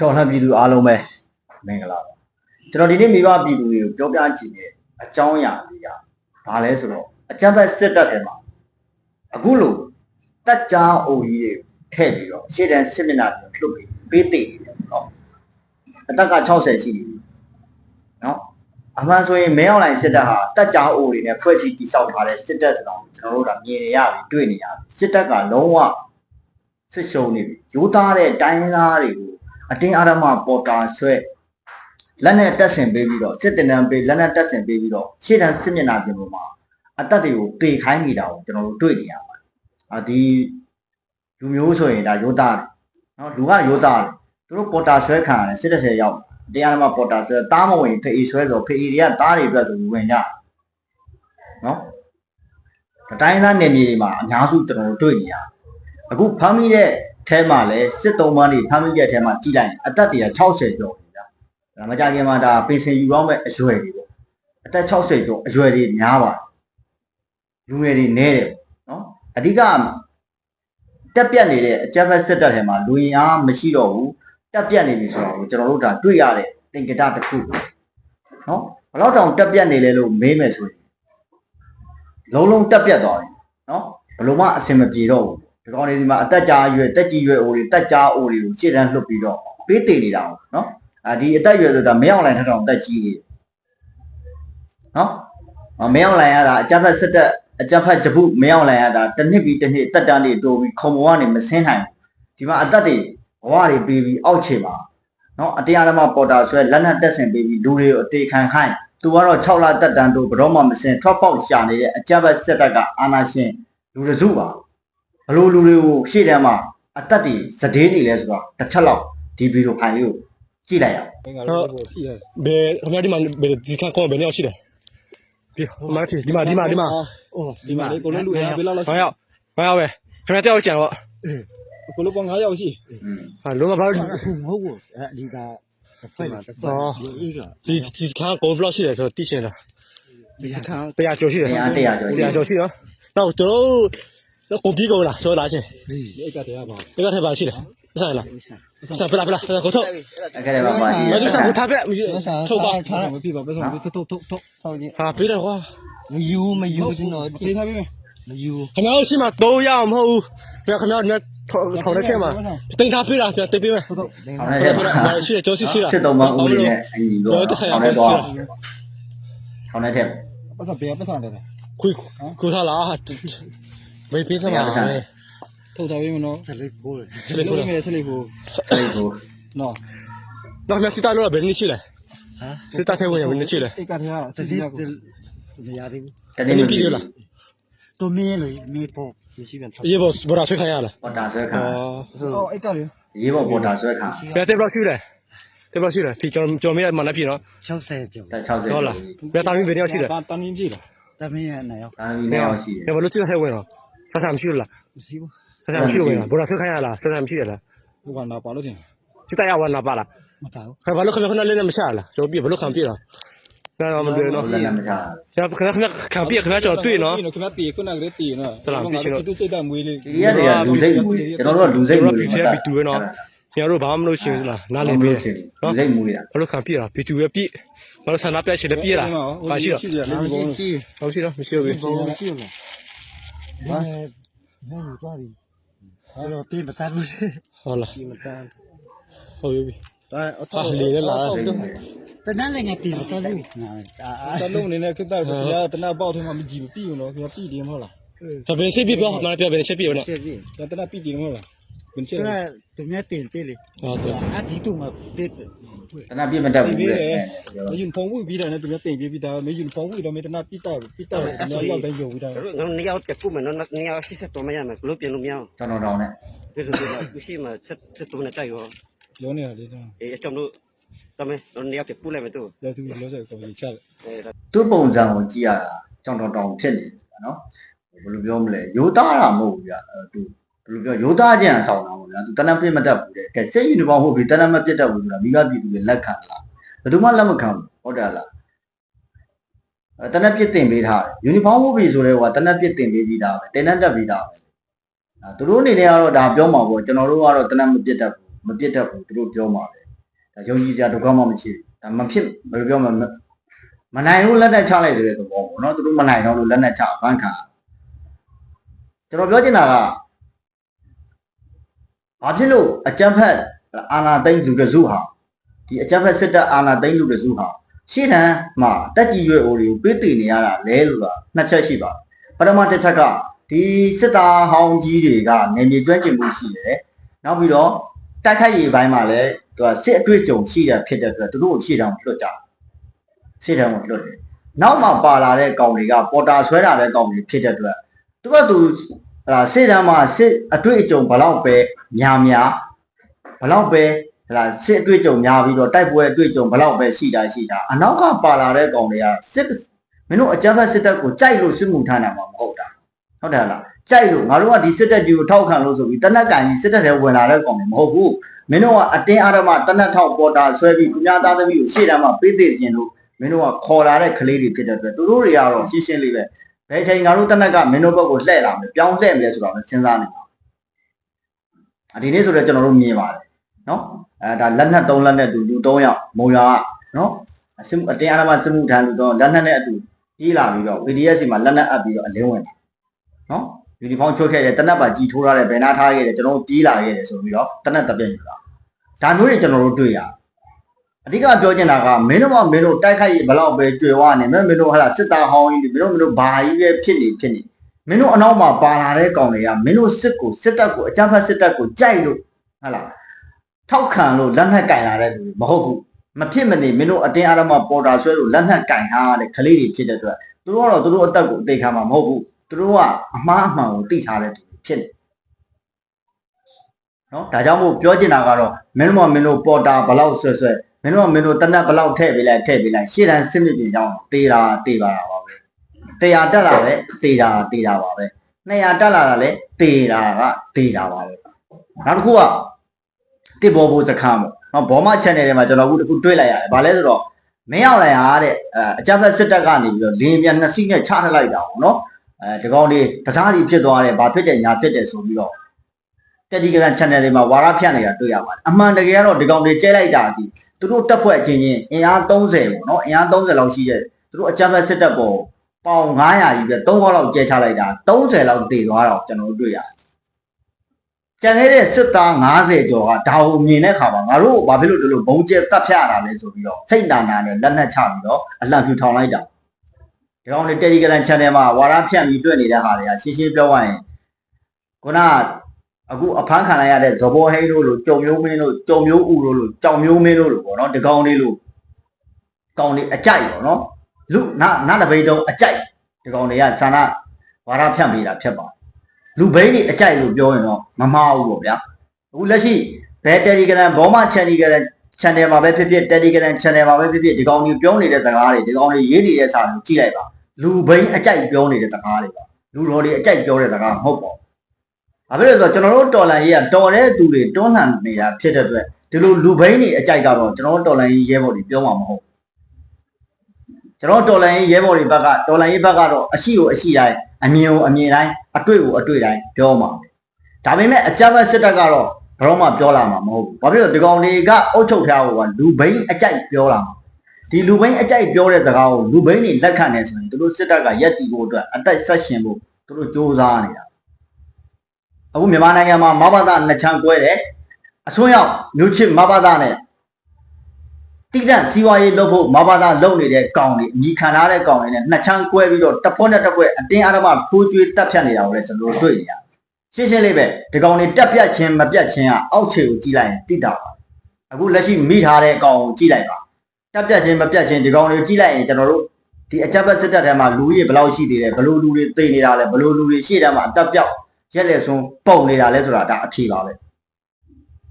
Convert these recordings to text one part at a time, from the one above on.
တော်လှန်ပြည်သူအားလုံးပဲမင်္ဂလာပါကျွန်တော်ဒီနေ့မိဘပြည်သူတွေကိုပြောပြချင်တဲ့အကြောင်းအရာလေးကဘာလဲဆိုတော့အကြမ်းဖက်စစ်တပ်ထဲမှာအခုလိုတက်ကြားအိုကြီးတွေထည့်ပြီးတော့ရှေ့တန်းစစ်မျက်နှာတွေလှုပ်ပြီးပေးသိနေတယ်နော်အသက်က60ရှိနေပြီနော်အမှန်ဆိုရင်မဲအွန်လိုင်းစစ်တပ်ဟာတက်ကြားအိုတွေနဲ့ဖွဲ့စည်းတည်ဆောက်ထားတဲ့စစ်တပ်ဆိုတော့ကျွန်တော်တို့ကမြင်နေရပြီတွေ့နေရပြီစစ်တပ်ကလုံးဝစစ်ရှုံးနေပြီရိုးသားတဲ့တိုင်းရင်းသားတွေကို အတင်းအဓမ္မပေါ်တာဆွဲလက်နဲ့တက်ဆင်ပေးပြီးတော့စစ်တင်တန်းပေးလက်နဲ့တက်ဆင်ပေးပြီးတော့ရှေ့တန်းစစ်မျက်နှာပြင်ပေါ်မှာအသက်တွေကိုပေခိုင်းနေတာကိုကျွန်တော်တို့တွေ့နေရပါတယ်။အာဒီလူမျိုးဆိုရင်ဒါရိုးသားတယ်နော်လူကရိုးသားတယ်သူတို့ပေါ်တာဆွဲခံရတယ်စစ်တပ်ထဲရောက်တရားဓမ္မပေါ်တာဆွဲတားမဝင်ဖေးဆွဲဆိုဖေးတွေကတားတွေအတွက်ဆိုဝင်ကြနော်ဒီတိုင်းသားနယ်မြေတွေမှာအများစုကျွန်တော်တို့တွေ့နေရတယ်အခုဖမ်းမိတဲ့ ထဲမှာလည်းစစ်သုံးပါးနေဖမ်းမိတဲ့ထဲမှာကြည်လိုက်ရင်အသက်တရ60ကျော်ပြီဗျာဒါမကြခင်မှာဒါပင်စင်ယူတော့မဲ့အရွယ်တွေပေါ့အသက်60ကျော်အရွယ်တွေများပါတယ်လူငယ်တွေနဲတယ်နော်အဓိကတက်ပြတ်နေတဲ့အကြမ်းဖက်စစ်တပ်ထဲမှာလူရင်အားမရှိတော့ဘူးတက်ပြတ်နေပြီဆိုတော့ကျွန်တော်တို့ဒါတွေ့ရတဲ့တင်ကတတစ်ခုနော်ဘယ်တော့တောင်တက်ပြတ်နေလဲလို့မေးမယ်ဆိုရင်လုံးလုံးတက်ပြတ်သွားပြီနော်ဘယ်လိုမှအဆင်မပြေတော့ဘူး ဒီကောင်လေးဒီမှာအသက်ကြာရွယ်တက်ကြီးရွယ်အိုတွေတက်ကြာအိုတွေကိုရှေ့တန်းလှုပ်ပြီးတော့ပေးတည်နေတာ哦နော်အာဒီအသက်ရွယ်ဆိုတာမင်းအောင်လိုင်ထက်တောင်တက်ကြီးနေနော်အမင်းအောင်လိုင်ရတာအကြက်ဖက်စစ်တက်အကြက်ဖက်ဂျပုမင်းအောင်လိုင်ရတာတစ်နှစ်ပြီးတစ်နှစ်တက်တန်းတွေတိုးပြီးခုံပေါ်ကနေမစင်းနိုင်ဒီမှာအသက်တွေဘဝတွေပေးပြီးအောက်ခြေပါနော်အတရားဓမ္မပေါ်တာဆွဲလက်နက်တက်ဆင်ပေးပြီးလူတွေကိုအသေးခံခိုင်းသူကတော့6လတက်တန်းတိုးဘရောမှမစင်းထွက်ပေါက်ရှာနေတဲ့အကြက်ဖက်စစ်တက်ကအာနာရှင်လူတစုပါဘ လို့လူတွေကိုရှေ့တန်းမှာအသက်တွေစဒေးတွေလဲဆိုတော့တစ်ချက်လောက်ဒီဗီဒီယိုဖိုင်လေးကိုကြည့်လိုက်အောင်ဘယ်ခင်ဗျားဒီမှာဘယ်ဒီခါကောဘယ်နှစ်ယောက်ရှိတယ်ဒီမတ်ဒီမှာဒီမှာဒီမှာ哦，ဒီမှာလေကိုလုံးလူရဘယ်လောက်လောက်ဘာရောက်ဘာရောက်ပဲခင်ဗျားတယောက်ကြံတော့ကိုလုံးပေါင်း9ရောက်ရှိဟာလုံးဝဘာလို့မဟုတ်ဘူးအဲဒီကဖွဲ့လာတော့ဒီကဒီဒီခါကောဘလောက်ရှိတယ်ဆိုတော့သိချင်တာဒီစခန်းတရားကျော်ရှိတယ်တရားတရားကျော်တရားကျော်ရှိနော်တော့ကျွန်တော် တို့ကုန်ပြီးကုန်လားကျွန်တော်လာချင်းဒီအိတ်ကတရားပါဒီကထဲပါရှိတယ်ဆိုင်လားဆိုင်ပလာပလာကိုထုတ်အခက်ထဲမှာပါရှိမတယ်တို့ဆိုင်ကိုထားပြထုတ်ပါထားမဖြစ်ပါဘယ်ဆုံးထုတ်ထုတ်ထုတ်ထုတ်ထောက်ကြီးဟာပြီးတော့ကွာမယူမယူကျွန်တော်ပေးထားပေးမယ်မယူခင်ဗျားရှိမှ3ရအောင်မဟုတ်ဘူးခင်ဗျားခင်ဗျားထောင်တဲ့ထဲမှာတင်ထားပြတာပြန်တင်ပေးမယ်ထုတ်ထုတ်ထောင်ထဲ မှာရှိတယ်ကျော်ရှိရှိတာစစ်သုံးပါဦးလေးနဲ့အညီတော့ထောင်ထဲတော့ထောင်ထဲထဲပတ်စံပေးပတ်စံတယ်ခွေခွေထားလားမေးပေးစမ်းပါထုတ်ထားပေးမနော်ဆက်လေးကိုဆက်လေးလုံးကိုမယ်ဆက်လေးကိုစိတ်ကိုနော်တော့မြစစ်သားလို့ဘယ်နည်းရှိလဲဟမ်စစ်သားထဲဝင်ဘယ်နည်းရှိလဲအိတ်ကတရားဆက်ဆက်လေးလေးကိုမရသေးဘူးတနေ့နနေ့ည်းပြီးလားတော့မင်းလေမင်းပေါ့မရှိပြန်ထောက်ရေဘောဘောရာဆွေးခိုင်းရလားပေါ်တာဆွဲခံအော်အိတ်ကလေရေးပေါ်ပေါ်တာဆွဲခံဘယ်တဲ့ဘလောက်ရှိလဲတဲ့ဘလောက်ရှိလဲဒီကျွန်တော်ကျွန်တော်မေးမှလည်းပြီနော်60ကျော်တက်60ဟုတ်လားဘယ်တာမင်းဘယ်နည်းရှိလဲတန်တန်းကြည့်လားတမင်းရနေရောတာမီနဲ့အောင်ရှိတယ်ဘယ်လိုစစ်သားထဲဝင်တော့ ဆက်ဆံမရှိလို့လားမရှိဘူးဆက်ဆံမရှိလို့ဝင်လားဘောရာဆွေးခိုင်းရလားဆက်ဆံမရှိရလားဘုကနာပါလို့တင်စစ်သားရဝနာပါလားမပါဘူးခင်ဗျားလို့ခင်ဗျားခဏလေးနဲ့မရှာလားကျွန်တော်ပြဘလို့ခံပြလားနော်မတွေ့နော်လက်နဲ့မချတာကျွန်တော်ခင်ဗျားခင်ဗျားခံပြခင်ဗျားကျွန်တော်တွေ့နော်ခင်ဗျာတီခုနကလေးတီနော်သူစိတ်တမွေးလေးဒီရက်တွေကလူစိတ်မူတွေကျွန်တော်တို့ကလူစိတ်မူတွေကျွန်တော်တို့ဘာမှမလုပ်ချင်ဘူးလားနားလည်မပေးလို့ချင်လူစိတ်မူတွေဘလို့ခံပြတာဘီတူပဲပြဘာလို့ဆန္ဒပြချင်တယ်ပြတာဘာရှိတော့ရှိတယ်ဒီလားဘုံကြီးဘာရှိတော့မရှိဘူးဘောမရှိ ဘူးလားဘာဘာယူသွားပြီအဲ့တော့ပြင်မတတ်ဘူးဟုတ်လားပြင်မတတ်ဟုတ်ပြီဒါအအာထောက်လေနဲ့လာတနန်းလည်းငါပြင်မတတ်ဘူးအာတလုံးနေနဲ့ခိတ္တကတရားတနာပေါက်ထဲမှာမကြည့်ဘူးပြီးဘူးနော်ခင်ဗျာပြီးတယ်မဟုတ်လားဘယ်စစ်ပြပြောမပြဘယ်စစ်ပြနော်ဆက်ပြီတနာပြီးတယ်မဟုတ်လား ဘယ်ချက်သူလဲကသူများတင်ပေးလေဟုတ်ကဲ့အဒီတူမှာပေးတနပြစ်မတတ်ဘူးလေမယူဖုံးဝပြီးတယ်နဲ့သူလည်းတင်ပြပြီးသားမယူဖုံးဝတော့မတနာပြီးတော့ပြီးတော့ကျွန်တော်ရောက်တိုင်းယူပြီးသားငါနှစ်ယောက်တက်ခုမယ်နော်နှစ်ယောက်ရှိစက်တော်မရမယ်ဘလို့ပြင်လို့မရအောင်ကျွန်တော်တောင်းနဲ့ဒီလိုဒီရှိမှစက်စက်တော်နဲ့တိုက်ရောပြောနေတာလေတော့အေးအကြောင်းတို့တမဲတော့နှစ်ယောက်ပြပူလိုက်မယ်တို့လက်သူလို့ဆိုတော့ယူချတယ်အဲဒါသူ့ပုံစံကိုကြည့်ရတာကြောင်တောင်တောင်ဖြစ်နေတယ်နော်ဘယ်လိုပြောမလဲရိုးသားတာမဟုတ်ဘူးဗျသူ ဘယ်လိုပြောရိုးသားခြင်းအဆောင်တာပေါ့ဗျာသူတနက်ပြစ်မတတ်ဘူးတဲ့ကဲစိတ်ယူနေပေါင်းဟုတ်ပြီတနက်မပြတ်တတ်ဘူးဆိုတာမိဘပြည်သူတွေလက်ခံလားဘယ်သူမှလက်မခံဘူးဟုတ်တယ်လားအဲတနက်ပြစ်တင်ပေးထားတယ်ယူနီဖောင်းဝတ်ပြီဆိုတော့ကတနက်ပြစ်တင်ပေးပြီးသားပဲတင်တတ်တက်ပြီးသားပဲအဲသူတို့အနေနဲ့ကတော့ဒါပြောမှာပေါ့ကျွန်တော်တို့ကတော့တနက်မပြတ်တတ်ဘူးမပြတ်တတ်ဘူးသူတို့ပြောမှာပဲဒါယုံကြည်ကြတော့ကောင်းမှမရှိဘူးဒါမဖြစ်ဘယ်လိုပြောမလဲမနိုင်ဘူးလက်နဲ့ချလိုက်ဆိုတဲ့သဘောပေါ့နော်သူတို့မနိုင်တော့လို့လက်နဲ့ချဘန်းခံကျွန်တော်ပြောချင်တာက ဘာဖြစ်လို့အကြမ်းဖက်အာဏာသိမ်းလူတစုဟာဒီအကြမ်းဖက်စစ်တပ်အာဏာသိမ်းလူတစုဟာရှေ့တန်းမှာတက်ကြီးရွယ်အိုတွေကိုပေးတည်နေရတာလဲလို့ကနှစ်ချက်ရှိပါတယ်ပထမတစ်ချက်ကဒီစစ်သားဟောင်းကြီးတွေကနေမြေတွင်းကျင်မှုရှိတယ်နောက်ပြီးတော့တိုက်ခိုက်ရေးပိုင်းမှာလည်းသူကစစ်အတွေ့အကြုံရှိတာဖြစ်တဲ့အတွက်သူတို့ကိုရှေ့တန်းကိုလွတ်ကြတယ်ရှေ့တန်းကိုလွတ်တယ်နောက်မှပါလာတဲ့ကောင်တွေကပေါ်တာဆွဲလာတဲ့ကောင်တွေဖြစ်တဲ့အတွက်သူကသူ အဲစစ်တမ်းမှာစစ်အတွေ့အကြုံဘလောက်ပဲများများဘလောက်ပဲဟလာစစ်အတွေ့အကြုံများပြီးတော့တိုက်ပွဲအတွေ့အကြုံဘလောက်ပဲရှိတာရှိတာအနောက်ကပါလာတဲ့ကောင်တွေကစစ်မင်းတို့အကြမ်းဖက်စစ်တပ်ကိုကြိုက်လို့စစ်မှုထမ်းတာမှမဟုတ်တာဟုတ်တယ်လားကြိုက်လို့ငါတို့ကဒီစစ်တပ်ကြီးကိုထောက်ခံလို့ဆိုပြီးတနက်ကင်ကြီးစစ်တပ်ထဲဝင်လာတဲ့ကောင်တွေမဟုတ်ဘူးမင်းတို့ကအတင်းအားဓမ္မတနက်ထောက်ပေါ်တာဆွဲပြီးသူများသားသမီးကိုရှေ့တန်းမှာပေးသိခြင်းလို့မင်းတို့ကခေါ်လာတဲ့ကလေးတွေဖြစ်တဲ့အတွက်သူတို့တွေကတော့ရှင်းရှင်းလေးပဲ ဘယ်ချိန်ငါတို့တနက်ကမင်းတို့ဘက်ကိုလှည့်လာမယ်ပြောင်းလှည့်မယ်ဆိုတော့စဉ်းစားနေပါအဒီနေ့ဆိုတော့ကျွန်တော်တို့မြင်ပါတယ်နော်အဲဒါလက်နက်၃လက်နဲ့တူလူ၃ယောက်မုံရွာကနော်အစစ်အတင်းအားဓမ္မစစ်မှုထမ်းလူတော့လက်နက်နဲ့အတူပြေးလာပြီးတော့ VDS စီမှာလက်နက်အပ်ပြီးတော့အလင်းဝင်တယ်နော်ယူနီဖောင်းချုပ်ခဲ့တယ်တနက်ပါကြီးထိုးထားတယ်ဘယ်နာထားခဲ့တယ်ကျွန်တော်တို့ပြေးလာခဲ့တယ်ဆိုပြီးတော့တနက်တပြက်ယူတာဒါမျိုးတွေကျွန်တော်တို့တွေ့ရတယ် အဓိကပြောချင်တာကမင်းတို့ကမင်းတို့တိုက်ခိုက်ရေးဘလောက်ပဲကြွယ်ဝနေမင်းတို့ဟလာစစ်သားဟောင်းကြီးတွေမင်းတို့မင်းတို့ဘာကြီးပဲဖြစ်နေဖြစ်နေမင်းတို့အနောက်မှာပါလာတဲ့ကောင်တွေကမင်းတို့စစ်ကိုစစ်တပ်ကိုအကြမ်းဖက်စစ်တပ်ကိုကြိုက်လို့ဟလာထောက်ခံလို့လက်နက်ကင်လာတဲ့လူတွေမဟုတ်ဘူးမဖြစ်မနေမင်းတို့အတင်းအားဓမ္မပေါ်တာဆွဲလို့လက်နက်ကင်ထားတဲ့ကလေးတွေဖြစ်တဲ့အတွက်သူတို့ကတော့သူတို့အသက်ကိုအသေးခံမှာမဟုတ်ဘူးသူတို့ကအမှားအမှန်ကိုသိထားတဲ့သူတွေဖြစ်နေနော်ဒါကြောင့်မို့ပြောချင်တာကတော့မင်းတို့ကမင်းတို့ပေါ်တာဘလောက်ဆွဲဆွဲ မင်းတို့ကမင်းတို့တနက်ဘလောက်ထည့်ပေးလိုက်ထည့်ပေးလိုက်ရှေ့တန်းစစ်မြစ်ပြင်ကြောင်းတေးတာတေးပါတာပါပဲ100တက်လာလဲတေးတာတေးတာပါပဲ200တက်လာတာလဲတေးတာကတေးတာပါပဲနောက်တစ်ခုကတစ်ဘောဘိုးစခန်းပေါ့နော်ဘောမ channel ထဲမှာကျွန်တော်အခုတစ်ခုတွေ့လိုက်ရတယ်ဗာလဲဆိုတော့မင်းအောင်လိုက်ဟာတဲ့အအကြမ်းဖက်စစ်တပ်ကနေပြီးတော့လင်းမြန်နှစ်စီးနဲ့ချထလိုက်တာပေါ့နော်အဲဒီကောင်တွေတစားစီဖြစ်သွားတယ်ဗာဖြစ်တယ်ညာဖြစ်တယ်ဆိုပြီးတော့ Telegram channel တွေမှာဝါရဖြန့်နေတာတွေ့ရပါတယ်အမှန်တကယ်ကတော့ဒီကောင်တွေကျဲလိုက်တာဒီသူတို့တက်ဖွဲ့အချင်းချင်းအင်အား30ပေါ့နော်အင်အား30လောက်ရှိတဲ့သူတို့အကြမ်းဖက်စစ်တပ်ပေါ်ပေါင်900ကြီးပဲ3ခေါက်လောက်ကျဲချလိုက်တာ30လောက်တည်သွားတော့ကျွန်တော်တို့တွေ့ရတယ်ကျန်နေတဲ့စစ်သား90ကျော်ကဒါကိုမြင်တဲ့အခါမှာငါတို့ဘာဖြစ်လို့ဒီလိုဘုံကျဲတက်ဖြတ်ရတာလဲဆိုပြီးတော့စိတ်နာနာနဲ့လက်နက်ချပြီးတော့အလှန်ဖြူထောင်လိုက်တာဒီကောင်တွေ Telegram channel မှာဝါရဖြန့်ပြီးတွေ့နေတဲ့ဟာတွေကရှင်းရှင်းပြောရရင်ခုနက အခုအဖမ်းခံလိုက်ရတဲ့ဇဘောဟိန်းတို့လိုကြုံမျိုးမင်းတို့ကြုံမျိုးဦးတို့လိုကြောင်မျိုးမင်းတို့လိုပေါ့နော်ဒီကောင်လေးလိုကောင်လေးအကြိုက်ပေါ့နော်လူနနတပိတုံးအကြိုက်ဒီကောင်တွေကဇာနာဝါရဖြန့်ပေးတာဖြစ်ပါတယ်လူဘိန်းတွေအကြိုက်လို့ပြောရင်တော့မမှားဘူးပေါ့ဗျာအခုလက်ရှိဘယ် Telegram ဘောမ Telegram channel မှာပဲဖြစ်ဖြစ် Telegram channel မှာပဲဖြစ်ဖြစ်ဒီကောင်ကြီးပြောနေတဲ့စကားတွေဒီကောင်တွေရေးနေတဲ့စာတွေကြည့်လိုက်ပါလူဘိန်းအကြိုက်ပြောနေတဲ့စကားတွေပါလူတော်တွေအကြိုက်ပြောတဲ့စကားမဟုတ်ပါဘူး။ ဘာဖြစ်လို့လဲဆိုတော့ကျွန်တော်တို့တော်လန်ရေးကတော်တဲ့သူတွေတွန်းလှန်နေတာဖြစ်တဲ့အတွက်ဒီလိုလူဘိန်းတွေအကြိုက်ကတော့ကျွန်တော်တို့တော်လန်ရေးရဲဘော်တွေပြောမှာမဟုတ်ဘူး။ကျွန်တော်တော်လန်ရေးရဲဘော်တွေဘက်ကတော်လန်ရေးဘက်ကတော့အရှိကိုအရှိတိုင်းအမြင်ကိုအမြင်တိုင်းအတွေ့ကိုအတွေ့တိုင်းပြောမှာ။ဒါပေမဲ့အကြမ်းဖက်စစ်တပ်ကတော့ဘယ်တော့မှပြောလာမှာမဟုတ်ဘူး။ဘာဖြစ်လို့ဒီကောင်တွေကအုပ်ချုပ်ထားဖို့ကလူဘိန်းအကြိုက်ပြောလာမှာ။ဒီလူဘိန်းအကြိုက်ပြောတဲ့စကားကိုလူဘိန်းတွေလက်ခံနေဆိုရင်သူတို့စစ်တပ်ကရက်တီဖို့အတွက်အသက်ဆက်ရှင်ဖို့သူတို့စ조사နေတာ အခုမြန်မာနိုင်ငံမှာမဘာသာနှစ်ချမ်းကွဲတယ်အစွန်းရောက်မျိုးချစ်မဘာသာနဲ့တိကျစီဝါရေးလုပ်ဖို့မဘာသာလုပ်နေတဲ့ကောင်တွေအမိခံထားတဲ့ကောင်တွေနဲ့နှစ်ချမ်းကွဲပြီးတော့တစ်ဖွဲ့နဲ့တစ်ဖွဲ့အတင်းအဓမ္မဖိုးကျွေးတက်ဖြတ်နေတာကိုလည်းကျွန်တော်တို့တွေ့နေရတယ်ရှင်းရှင်းလေးပဲဒီကောင်တွေတက်ပြတ်ခြင်းမပြတ်ခြင်းကအောက်ခြေကိုကြည့်လိုက်ရင်တိတာပါအခုလက်ရှိမိထားတဲ့ကောင်ကိုကြည့်လိုက်ပါတက်ပြတ်ခြင်းမပြတ်ခြင်းဒီကောင်တွေကိုကြည့်လိုက်ရင်ကျွန်တော်တို့ဒီအကြက်ဘက်စစ်တပ်ထဲမှာလူကြီးဘယ်လောက်ရှိသေးလဲဘယ်လိုလူတွေသိနေတာလဲဘယ်လိုလူတွေရှေ့တန်းမှာအတက်ပြောက် ရက်လက်ဆုံးပုံနေတာလဲဆိုတာဒါအဖြေပါပဲ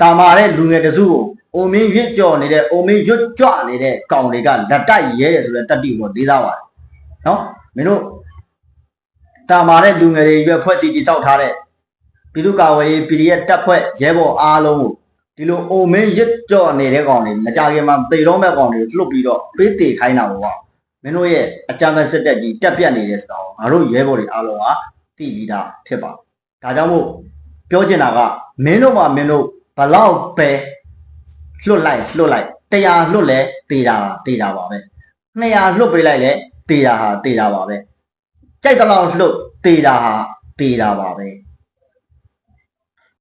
တာမာတဲ့လူငယ်တစုကိုအိုမင်းရွတ်ကြော်နေတဲ့အိုမင်းရွတ်ကြွနေတဲ့ကောင်တွေကလက်တိုက်ရဲတယ်ဆိုတဲ့တတိကိုဒေးသားပါတယ်နော်မင်းတို့တာမာတဲ့လူငယ်တွေရွက်ဖွဲ့စီတိစောက်ထားတဲ့ပြည်သူ့ကာဝေးရေး PDF တပ်ဖွဲ့ရဲဘော်အားလုံးကိုဒီလိုအိုမင်းရွတ်ကြော်နေတဲ့ကောင်တွေမကြခင်မှာတေတော့မဲ့ကောင်တွေလွတ်ပြီးတော့ပေးတေခိုင်းတာပေါ့မင်းတို့ရဲ့အကြမ်းဖက်စစ်တပ်ကြီးတက်ပြတ်နေတယ်ဆိုတော့ငါတို့ရဲဘော်တွေအားလုံးကသိပြီးသားဖြစ်ပါတယ် ဒါကြောင့်မို့ပြောချင်တာကမင်းတို့မှမင်းတို့ဘလောက်ပဲလွတ်လိုက်လွတ်လိုက်100လွတ်လဲတေတာတေတာပါပဲ200လွတ်ပေးလိုက်လဲတေတာဟာတေတာပါပဲကြိုက်တဲ့လောက်လွတ်တေတာဟာတေတာပါပဲ